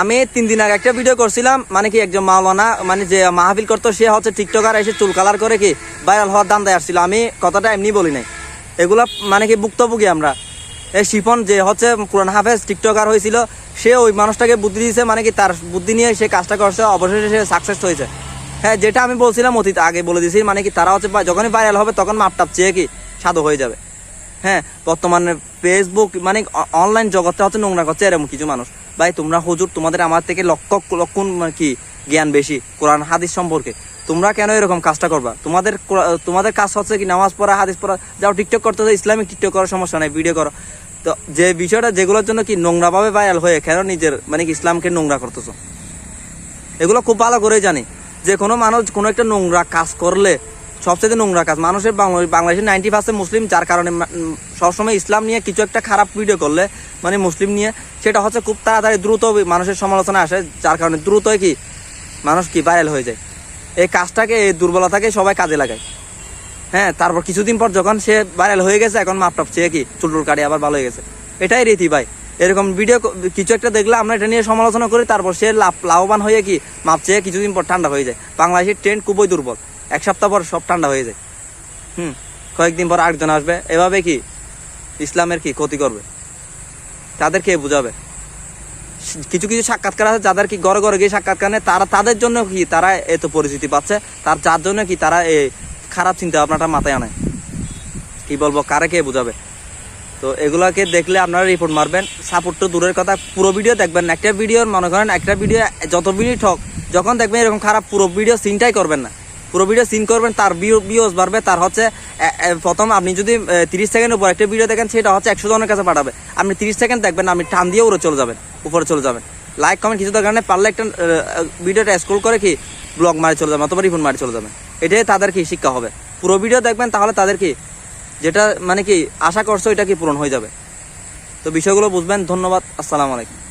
আমি তিন দিন আগে একটা ভিডিও করছিলাম মানে কি একজন মাওলানা মানে যে মাহফিল করতো, সে হচ্ছে টিকটকার এসে চুল কালার করে কি ভাইরাল হওয়ার দাম দেয় আসছিল। আমি কথাটা এমনি বলি নাই। এগুলা মানে কি ভুক্তভোগী আমরা। এই শিফন যে হচ্ছে কোরআন হাফেজ টিকটকার হয়েছিল, সে ওই মানুষটাকে বুদ্ধি দিয়েছে মানে কি তার বুদ্ধি নিয়ে সে কাজটা করছে, অবশেষে সে সাকসেস হয়েছে। হ্যাঁ যেটা আমি বলছিলাম, অতীত আগে বলে দিয়েছি মানে কি তারা হচ্ছে যখনই ভাইরাল হবে, তখন মাপটাপ চেয়ে কি সাধু হয়ে যাবে। হ্যাঁ বর্তমানে ফেসবুক মানে অনলাইন জগতে হচ্ছে নোংরা করছে এরকম কিছু মানুষ। ভাই, তোমরা হুজুর তোমাদের আমার থেকে লক্ষ, লক্ষণ মানে কি জ্ঞান বেশি, কোরআন, হাদিস সম্পর্কে। তোমরা কেন এরকম কাজটা করবা? তোমাদের তোমাদের কাজ হচ্ছে কি নামাজ পড়া, হাদিস পড়া, যাও টিকটক করতে ইসলামিক টিকটক করার সমস্যা নাই, ভিডিও করো। তো যে বিষয়টা, যেগুলোর জন্য কি নোংরাভাবে ভাইরাল হয়ে কেন নিজের মানে কি ইসলামকে নোংরা করতেছ? এগুলো খুব ভালো করে জানি। যে কোনো মানুষ কোনো একটা নোংরা কাজ করলে সবচেয়ে নোংরা কাজ। মানুষের বাংলাদেশের নাইনটি পার্সেন্ট মুসলিম, যার কারণে সবসময় ইসলাম নিয়ে কিছু একটা খারাপ ভিডিও করলে মানে মুসলিম নিয়ে, সেটা হচ্ছে খুব তাড়াতাড়ি দ্রুত মানুষের সমালোচনা আসে, যার কারণে দ্রুত কি, মানুষ কি ভাইরাল হয়ে যায়। এই কাজটাকে, এই দুর্বলতাকে সবাই কাজে লাগায়। হ্যাঁ তারপর কিছুদিন পর যখন সে ভাইরাল হয়ে গেছে, এখন মাপটাপ চেয়ে কি, চুলটুল কাটে আবার ভালো হয়ে গেছে। এটাই রীতি ভাই। এরকম ভিডিও কিছু একটা দেখলে আমরা এটা নিয়ে সমালোচনা করি, তারপর সে লাভ লাভবান হয়ে কি, মাপ চেয়ে কিছুদিন পর ঠান্ডা হয়ে যায়। বাংলাদেশের ট্রেন্ড খুবই দুর্বল। এক সপ্তাহ পর সব ঠান্ডা হয়ে যায়। হুম, কয়েকদিন পর আরেকজন আসবে। এভাবে কি ইসলামের কি ক্ষতি করবে? তাদের কে বুঝাবে? কিছু কিছু সাক্ষাৎকার আছে যাদের কি ঘরে ঘরে গিয়ে সাক্ষাৎকার নেয় তারা তাদের জন্য কি তারা এত পরিচিতি পাচ্ছে? তার যার জন্য কি তারা এই খারাপ চিন্তা ভাবনাটা মাথায় আনে? কি বলব, কারে কে বুঝাবে? তো এগুলাকে দেখলে আপনারা রিপোর্ট মারবেন। সাপোর্ট তো দূরের কথা, পুরো ভিডিও দেখবেন একটা ভিডিওর মনে করেন, একটা ভিডিও যত মিনিট হোক, যখন দেখবেন এরকম খারাপ পুরো ভিডিও সিনটাই করবেন না। পুরো ভিডিও সিন করবেন, তার ভিউজ বাড়বে, তার হচ্ছে প্রথম আপনি যদি তিরিশ সেকেন্ডের উপর একটা ভিডিও দেখেন, সেটা হচ্ছে একশো জনের কাছে পাঠাবে। আপনি তিরিশ সেকেন্ড দেখবেন, আপনি টান দিয়ে উড়ে চলে যাবেন, উপরে চলে যাবেন। লাইক কমেন্ট কিছু দরকার নেই, পারলে একটা ভিডিওটা স্ক্রোল করে কি ব্লগ মারি চলে যাবেন, অথবা রিফোন মারি চলে যাবেন। এটাই তাদের কি শিক্ষা হবে। পুরো ভিডিও দেখবেন, তাহলে তাদের কি, যেটা মানে কি আশা করছ, এটা কি পূরণ হয়ে যাবে। তো বিষয়গুলো বুঝবেন, ধন্যবাদ, আসসালামু আলাইকুম।